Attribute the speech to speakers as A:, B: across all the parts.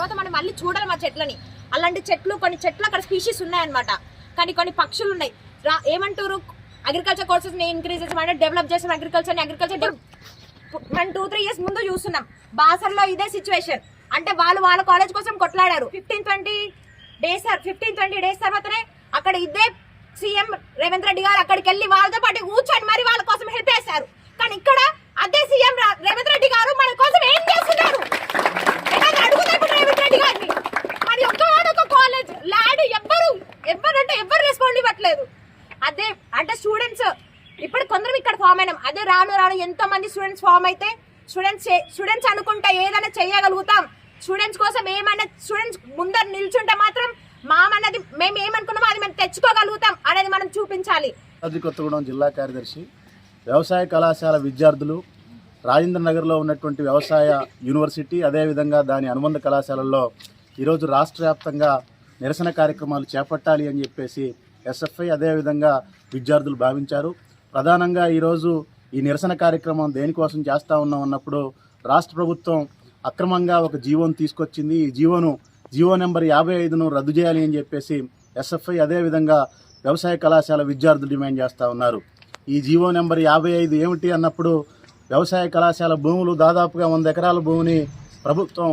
A: తర్వాత మనం మళ్ళీ చూడాలి మా చెట్లని. అలాంటి చెట్లు కొన్ని చెట్లు అక్కడ స్పీషీస్ ఉన్నాయన్నమాట. కానీ కొన్ని పక్షులు ఉన్నాయి. రా- ఏమంటారు? అగ్రికల్చర్ కోర్సెస్ని ఇంక్రీజ్ చేసామంటే డెవలప్ చేసిన అగ్రికల్చర్ అగ్రికల్చర్ మనం టూ త్రీ ఇయర్స్ ముందు చూస్తున్నాం. బాసర్లో ఇదే సిచ్యువేషన్ అంటే వాళ్ళు వాళ్ళ కాలేజ్ కోసం కొట్లాడారు. Fifteen twenty days fifteen twenty days తర్వాతనే అక్కడ ఇదే సీఎం రేవంత్ రెడ్డి గారు అక్కడికి వెళ్ళి వాళ్ళతో పాటు కూర్చొని మరి వాళ్ళ కోసం హెల్ప్ చేశారు కానీ ఇక్కడ అదే సీఎం రేవంత్ రెడ్డి గారు మన కోసం ఏం చేస్తున్నారు ఏదైనా అడుగుతా ఇప్పుడు రేవంత్ రెడ్డి గారిని మరి ఒక్క కాలేజ్ ల్యాడ్ ఎవ్వరు ఎవరంటే ఎవరు రెస్పాండ్ ఇవ్వట్లేదు. అదే అంటే స్టూడెంట్స్ ఇప్పుడు కొందరం ఇక్కడ ఫామ్ అయినాం. అదే రాను రాను ఎంతో మంది స్టూడెంట్స్ ఫామ్ అయితే స్టూడెంట్స్ స్టూడెంట్స్ అనుకుంటే ఏదైనా చేయగలుగుతాం. స్టూడెంట్స్ కోసం ఏమైనా స్టూడెంట్స్ ముందర నిల్చుంటే మాత్రం మామన్నది మేము ఏమనుకున్నామో అది మేము తెచ్చుకోగలుగుతాం అనేది మనం చూపించాలి.
B: కొత్తగూడెం జిల్లా కార్యదర్శి వ్యవసాయ కళాశాల విద్యార్థులు రాజేంద్ర నగర్లో ఉన్నటువంటి వ్యవసాయ యూనివర్సిటీ అదేవిధంగా దాని అనుబంధ కళాశాలల్లో ఈరోజు రాష్ట్ర వ్యాప్తంగా నిరసన కార్యక్రమాలు చేపట్టాలి అని చెప్పేసి ఎస్ఎఫ్ఐ అదేవిధంగా విద్యార్థులు భావించారు. ప్రధానంగా ఈరోజు ఈ నిరసన కార్యక్రమం దేనికోసం చేస్తూ ఉన్నాం అన్నప్పుడు రాష్ట్ర ప్రభుత్వం అక్రమంగా ఒక జీవోను తీసుకొచ్చింది. ఈ జీవోను జీవో నెంబర్ యాభై ఐదును రద్దు చేయాలి అని చెప్పేసి ఎస్ఎఫ్ఐ అదేవిధంగా వ్యవసాయ కళాశాల విద్యార్థులు డిమాండ్ చేస్తూ ఉన్నారు. ఈ జీవో నెంబర్ యాభై ఐదు ఏమిటి అన్నప్పుడు వ్యవసాయ కళాశాల భూములు దాదాపుగా వంద ఎకరాల భూమిని ప్రభుత్వం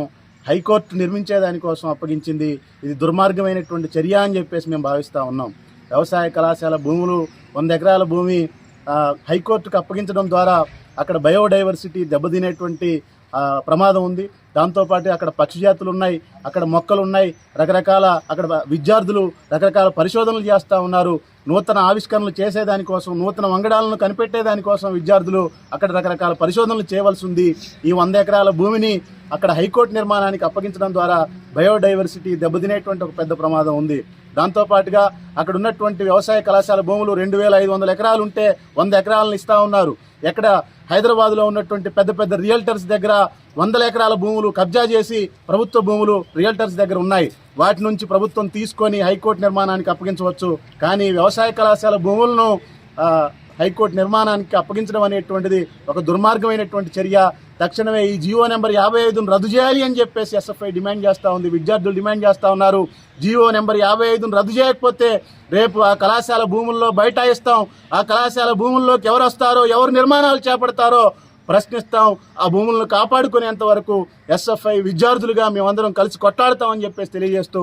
B: హైకోర్టు నిర్మించేదానికోసం అప్పగించింది. ఇది దుర్మార్గమైనటువంటి చర్య అని చెప్పేసి మేము భావిస్తూ ఉన్నాం. వ్యవసాయ కళాశాల భూములు వంద ఎకరాల భూమి హైకోర్టుకు అప్పగించడం ద్వారా అక్కడ బయోడైవర్సిటీ దెబ్బతినేటువంటి ప్రమాదం ఉంది. దాంతోపాటు అక్కడ పక్షి జాతులు ఉన్నాయి అక్కడ మొక్కలు ఉన్నాయి రకరకాల అక్కడ విద్యార్థులు రకరకాల పరిశోధనలు చేస్తూ ఉన్నారు. నూతన ఆవిష్కరణలు చేసేదానికోసం నూతన వంగడాలను కనిపెట్టేదానికోసం విద్యార్థులు అక్కడ రకరకాల పరిశోధనలు చేయవలసి ఉంది. ఈ వంద ఎకరాల భూమిని అక్కడ హైకోర్టు నిర్మాణానికి అప్పగించడం ద్వారా బయోడైవర్సిటీ దెబ్బతినేటువంటి ఒక పెద్ద ప్రమాదం ఉంది. దాంతోపాటుగా అక్కడ ఉన్నటువంటి వ్యవసాయ కళాశాల భూములు రెండు వేల ఐదు వందల ఎకరాలు ఉంటే వంద ఎకరాలను ఇస్తూ ఉన్నారు. ఎక్కడ హైదరాబాద్లో ఉన్నటువంటి పెద్ద పెద్ద రియల్టర్స్ దగ్గర వందల ఎకరాల భూములు కబ్జా చేసి ప్రభుత్వ భూములు రియల్టర్స్ దగ్గర ఉన్నాయి. వాటి నుంచి ప్రభుత్వం తీసుకొని హైకోర్టు నిర్మాణానికి అప్పగించవచ్చు. కానీ వ్యవసాయ కళాశాల భూములను హైకోర్టు నిర్మాణానికి అప్పగించడం అనేటువంటిది ఒక దుర్మార్గమైనటువంటి చర్య. తక్షణమే ఈ జియో నెంబర్ యాభై ఐదును రద్దు చేయాలి అని చెప్పేసి ఎస్ఎఫ్ఐ డిమాండ్ చేస్తూ ఉంది. విద్యార్థులు డిమాండ్ చేస్తూ ఉన్నారు. జియో నెంబర్ యాభై ఐదును రద్దు చేయకపోతే రేపు ఆ కళాశాల భూముల్లో బైఠాయిస్తాం. ఆ కళాశాల భూముల్లోకి ఎవరు వస్తారో ఎవరు నిర్మాణాలు చేపడతారో ప్రశ్నిస్తాం. ఆ భూములను కాపాడుకునేంత వరకు ఎస్ఎఫ్ఐ విద్యార్థులుగా మేమందరం కలిసి కొట్టాడతామని చెప్పేసి తెలియజేస్తూ